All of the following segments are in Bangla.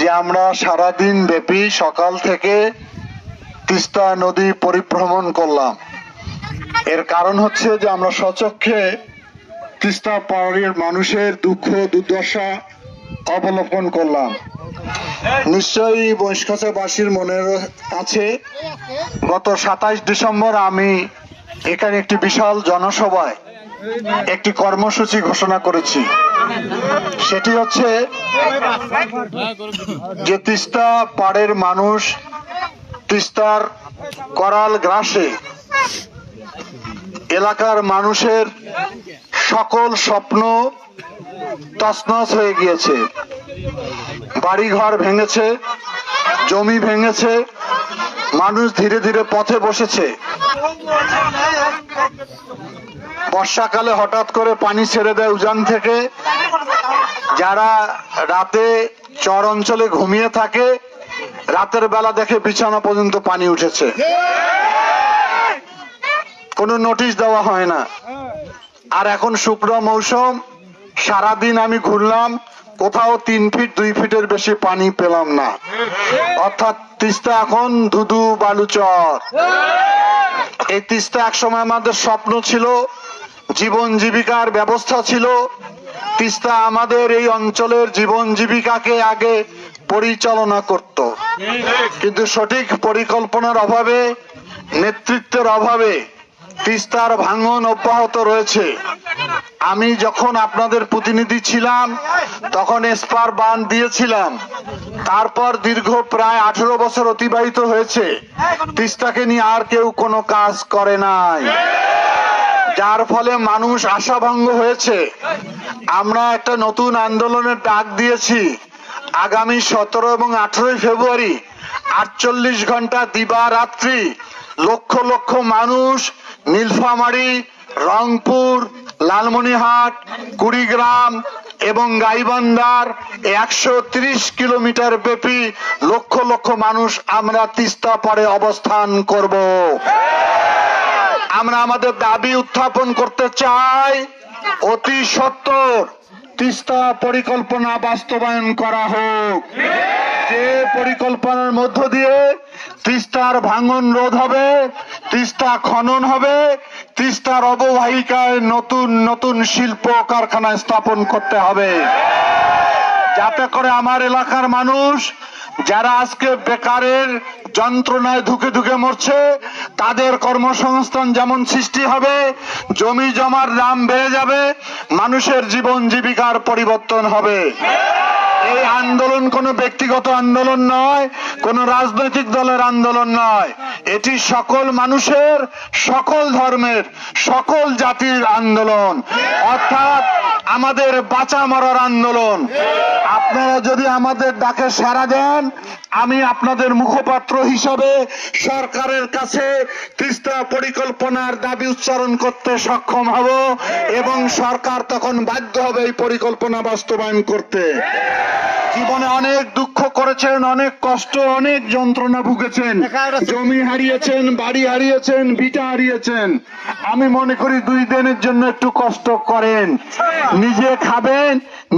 যে আমরা সারাদিন ব্যাপী সকাল থেকে তিস্তা নদী পরিভ্রমণ করলাম। এর কারণ হচ্ছে যে আমরা সচক্ষে তিস্তা পাহাড়ের মানুষের দুঃখ, দুর্দশা অবলোকন করলাম। নিশ্চয়ই বৈশখাচাবাসীর মনে আছে, গত সাতাইশ ডিসেম্বর আমি এখানে একটি বিশাল জনসভায় একটি কর্মসূচি ঘোষণা করেছি। সেটি হচ্ছে যে তিস্তা পাড়ের মানুষ তিস্তার করাল গ্রাসে এলাকার মানুষের সকল স্বপ্ন তছনছ হয়ে গিয়েছে। বাড়িঘর ভেঙেছে, জমি ভেঙেছে, মানুষ ধীরে ধীরে পথে বসেছে। বর্ষাকালে হঠাৎ করে পানি ছেড়ে দেয় উজান থেকে। যারা রাতে চর অঞ্চলে ঘুমিয়ে থাকে, রাতের বেলা দেখে বিছানা পর্যন্ত পানি উঠেছে। কোনো নোটিশ দেওয়া হয় না। আর এখন শুকনো মৌসুম, সারাদিন আমি ঘুরলাম, কোথাও তিন ফিট দুই ফিটের বেশি পানি পেলাম না। অর্থাৎ তিস্তা এখন ধুধু বালুচর। এই তিস্তা একসময় আমাদের স্বপ্ন ছিল, জীবন জীবিকার ব্যবস্থা ছিল। তিস্তা আমাদের এই অঞ্চলের জীবন জীবিকাকে আগে পরিচালনা করত। কিন্তু সঠিক পরিকল্পনার অভাবে, নেতৃত্বের অভাবে তিস্তার ভাঙন অব্যাহত রয়েছে। আমি যখন আপনাদের প্রতিনিধি ছিলাম, তখন এসপার বান দিয়েছিলাম। তারপর দীর্ঘ প্রায় আঠেরো বছর অতিবাহিত হয়েছে। তিস্তাকে নিয়ে আর কেউ কোনো কাজ করে নাই। যার ফলে মানুষ আশাভঙ্গ হয়েছে। আমরা একটা নতুন আন্দোলনের ডাক দিয়েছি। আগামী সতেরো এবং আঠেরোই ফেব্রুয়ারি আটচল্লিশ ঘণ্টা দিবা রাত্রি লক্ষ লক্ষ মানুষ নীলফামারী, রংপুর লালমনিহাট কুড়িগ্রাম এবং গাইবান্ধার একশো কিলোমিটার ব্যাপী লক্ষ লক্ষ মানুষ আমরা তিস্তা পরে অবস্থান করব। আমরা আমাদের দাবি উত্থাপন করতে চাই, অতি সত্তর। তিস্তা পরিকল্পনা বাস্তবায়ন করা হোক। যে পরিকল্পনার মধ্য দিয়ে তিস্তার ভাঙন রোধ হবে, তিস্তা খনন হবে তিস্তার অববাহিকায় নতুন নতুন শিল্প কারখানা স্থাপন করতে হবে। যাতে করে আমার এলাকার মানুষ, যারা আজকে বেকারের যন্ত্রণায় ধুকে ধুকে মরছে, তাদের কর্মসংস্থান যেমন সৃষ্টি হবে, জমি জমার দাম বেড়ে যাবে, মানুষের জীবন জীবিকার পরিবর্তন হবে। এই আন্দোলন কোনো ব্যক্তিগত আন্দোলন নয়, কোনো রাজনৈতিক দলের আন্দোলন নয়। এটি সকল মানুষের, সকল ধর্মের, সকল জাতির আন্দোলন। অর্থাৎ আমাদের বাঁচা মরার আন্দোলন। আপনারা যদি আমাদের ডাকে সাড়া দেন, আমি আপনাদের মুখপাত্র হিসাবে সরকারের কাছে তিস্তা পরিকল্পনার দাবি উচ্চারণ করতে সক্ষম হব এবং সরকার তখন বাধ্য হবে এই পরিকল্পনা বাস্তবায়ন করতে। জীবনে অনেক দুঃখ করেছেন, অনেক কষ্ট, অনেক যন্ত্রণা ভুগেছেন। জমি হারিয়েছেন, বাড়ি হারিয়েছেন, ভিটা হারিয়েছেন। আমি মনে করি দুই দিনের জন্য একটু কষ্ট করেন। নিজে খাবেন,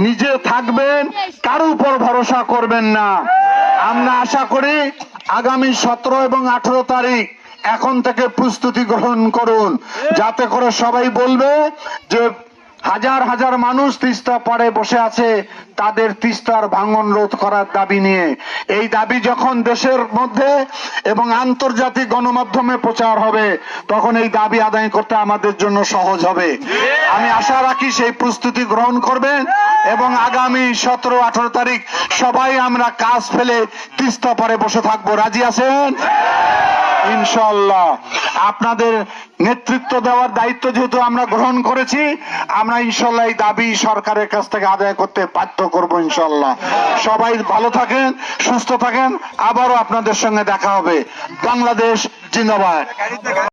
নিজে থাকবেন, কারও উপর ভরসা করবেন না। আমরা আশা করি আগামী সতেরো এবং আঠারো তারিখ এখন থেকে প্রস্তুতি গ্রহণ করুন। যাতে করে সবাই বলবে যে হাজার হাজার মানুষ তিস্তা পাড়ে বসে আছে তাদের তিস্তার ভাঙন রোধ করার দাবি নিয়ে। এই দাবি যখন দেশের মধ্যে এবং আন্তর্জাতিক গণমাধ্যমে প্রচার হবে, তখন এই দাবি আদায় করতে আমাদের জন্য সহজ হবে। আমি আশা রাখি সেই প্রস্তুতি গ্রহণ করবেন এবং আগামী সতেরো, আঠারো তারিখ সবাই আমরা কাজ ফেলে তিস্তা পাড়ে বসে থাকব। রাজি আছেন? ইনশাল্লাহ আপনাদের নেতৃত্ব দেওয়ার দায়িত্ব যেহেতু আমরা গ্রহণ করেছি, আমরা ইনশাল্লাহ এই দাবি সরকারের কাছ থেকে আদায় করতে বাধ্য করব ইনশাল্লাহ। সবাই ভালো থাকেন, সুস্থ থাকেন, আবারও আপনাদের সঙ্গে দেখা হবে। বাংলাদেশ জিন্দাবাদ।